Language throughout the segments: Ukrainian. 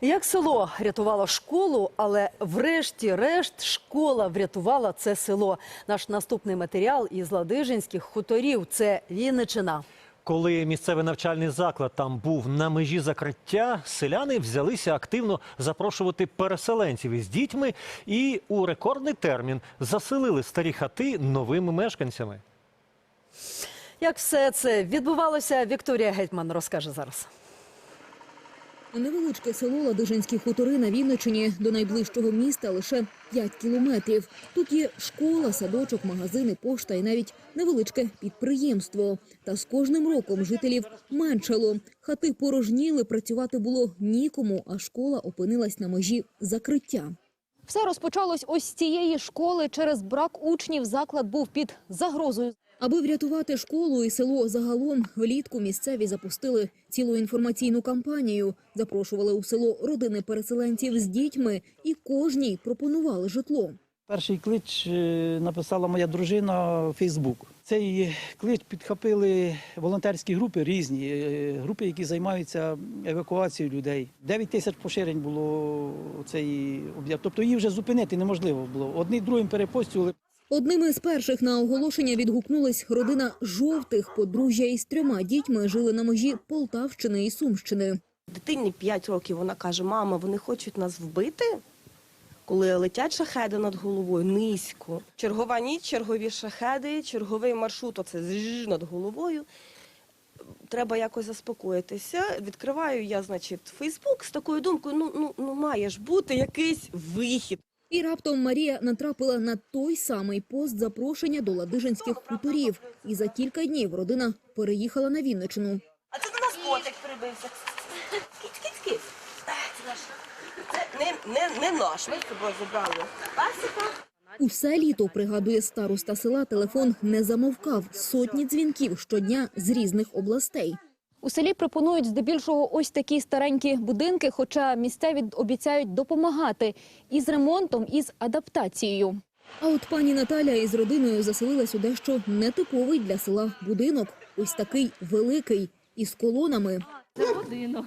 Як село рятувало школу, але врешті-решт школа врятувала це село. Наш наступний матеріал із Ладижинських хуторів – це Вінничина. Коли місцевий навчальний заклад там був на межі закриття, селяни взялися активно запрошувати переселенців із дітьми і у рекордний термін заселили старі хати новими мешканцями. Як все це відбувалося, Вікторія Гетьман розкаже зараз. Невеличке село Ладижинські хутори на Вінничині до найближчого міста лише 5 кілометрів. Тут є школа, садочок, магазини, пошта і навіть невеличке підприємство. Та з кожним роком жителів меншало. Хати порожніли, працювати було нікому, а школа опинилась на межі закриття. Все розпочалось ось з цієї школи. Через брак учнів заклад був під загрозою. Аби врятувати школу і село загалом, влітку місцеві запустили цілу інформаційну кампанію. Запрошували у село родини переселенців з дітьми і кожній пропонували житло. Перший клич е, написала моя дружина в Фейсбук. Цей клич підхопили волонтерські групи різні, е, групи, які займаються евакуацією людей. 9 тисяч поширень було цей об'єкт. Тобто її вже зупинити неможливо було. Одні другим перепостювали. Одними з перших на оголошення відгукнулась родина жовтих. Подружжя із трьома дітьми жили на межі Полтавщини і Сумщини. Дитині 5 років вона каже: мама, вони хочуть нас вбити, коли летять шахеди над головою низько. Чергова ніч, чергові шахеди, черговий маршрут, оце зж над головою. Треба якось заспокоїтися. Відкриваю я, значить, Фейсбук з такою думкою: ну, ну, ну має ж бути якийсь вихід. І раптом Марія натрапила на той самий пост запрошення до ладижинських хуторів. І за кілька днів родина переїхала на Вінничину. А це до нас котик прибився. Кіць-кіць-кіць. Це наш. Це не, не, не наш. Ми з собою забрали пасіка. Усе літо, пригадує староста села, телефон не замовкав. Сотні дзвінків щодня з різних областей. У селі пропонують здебільшого ось такі старенькі будинки, хоча місцеві обіцяють допомагати із ремонтом, із адаптацією. А от пані Наталя із родиною заселилась у дещо нетиповий для села будинок. Ось такий великий, із колонами. Це будинок.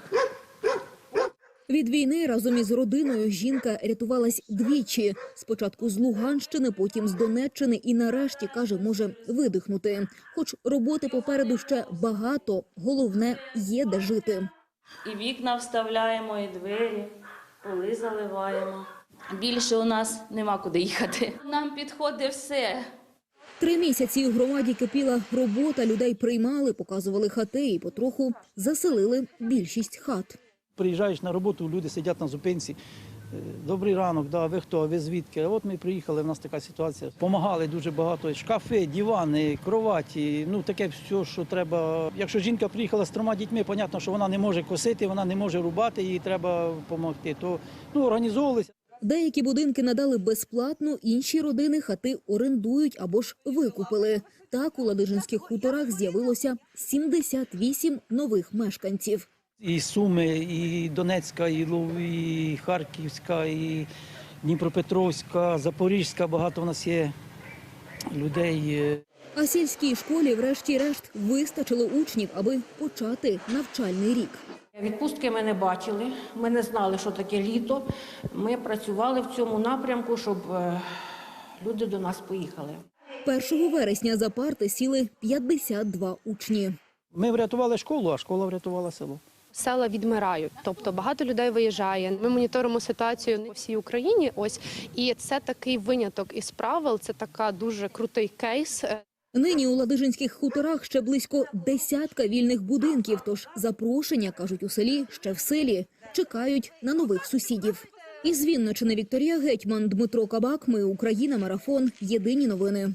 Від війни разом із родиною жінка рятувалась двічі. Спочатку з Луганщини, потім з Донеччини і нарешті, каже, може видихнути. Хоч роботи попереду ще багато, головне – є де жити. І вікна вставляємо, і двері, поли заливаємо. Більше у нас нема куди їхати. Нам підходить все. Три місяці у громаді кипіла робота, людей приймали, показували хати і потроху заселили більшість хат. Приїжджаєш на роботу, люди сидять на зупинці. Е, Добрий ранок, да, ви хто, ви звідки? От ми приїхали, в нас така ситуація. Помагали дуже багато. Шкафи, дивани, кроваті, ну таке все, що треба. Якщо жінка приїхала з трьома дітьми, понятно, що вона не може косити, вона не може рубати, їй треба допомогти. То ну, організовувалися. Деякі будинки надали безплатно, інші родини хати орендують або ж викупили. Так у Ладижинських хуторах з'явилося 78 нових мешканців. І Суми, і Донецька, і, Лу- і Харківська, і Дніпропетровська, Запорізька. Багато в нас є людей. е, А сільській школі, врешті-решт, вистачило учнів, аби почати навчальний рік. Відпустки ми не бачили, ми не знали, що таке літо. Ми працювали в цьому напрямку, щоб е, люди до нас поїхали. 1 вересня за парти сіли 52 учні. Ми врятували школу, а школа врятувала село. Села відмирають, тобто багато людей виїжджає. Ми моніторимо ситуацію по всій Україні. Ось і це такий виняток із правил. Це така дуже крутий кейс. Нині у Ладижинських хуторах ще близько десятка вільних будинків, тож запрошення, кажуть у селі, ще в силі. Чекають на нових сусідів. Із Вінничини Вікторія Гетьман, Дмитро Кабак. Ми Україна. Марафон. Єдині новини.